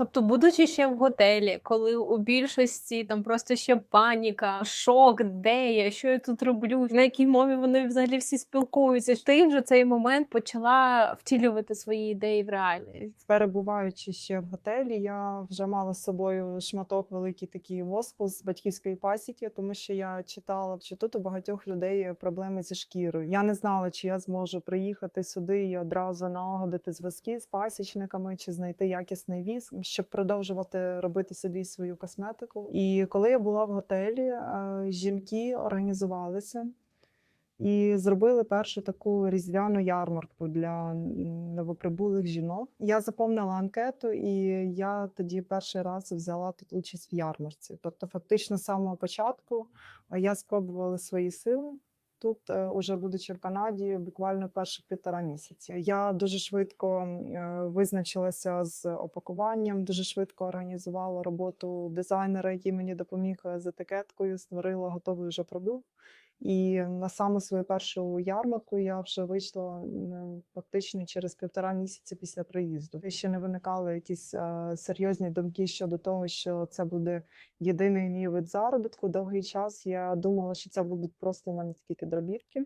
Тобто, будучи ще в готелі, коли у більшості там просто ще паніка, шок, де я, що я тут роблю, на якій мові вони взагалі всі спілкуються. Ти вже цей момент почала втілювати свої ідеї в реальність. Перебуваючи ще в готелі, я вже мала з собою шматок великий такий воску з батьківської пасіки, тому що я читала, що тут у багатьох людей проблеми зі шкірою. Я не знала, чи я зможу приїхати сюди і одразу налагодити зв'язки з пасічниками, чи знайти якісний віз, щоб продовжувати робити собі свою косметику. І коли я була в готелі, е, жінки організувалися. І зробили першу таку різдвяну ярмарку для новоприбулих жінок. Я заповнила анкету, і я тоді перший раз взяла тут участь в ярмарці. Тобто, фактично, з самого початку я спробувала свої сили. Тут, е, уже будучи в Канаді, буквально перші півтора місяці. Я дуже швидко е, визначилася з опакуванням, дуже швидко організувала роботу дизайнера, який мені допоміг е, з етикеткою, створила готовий вже продукт. І на саму свою першу ярмарку я вже вийшла фактично через півтора місяці після приїзду. Ще не виникали якісь е, серйозні думки щодо того, що це буде єдиний мій вид заробітку. Довгий час я думала, що це будуть просто мене такі підробітки.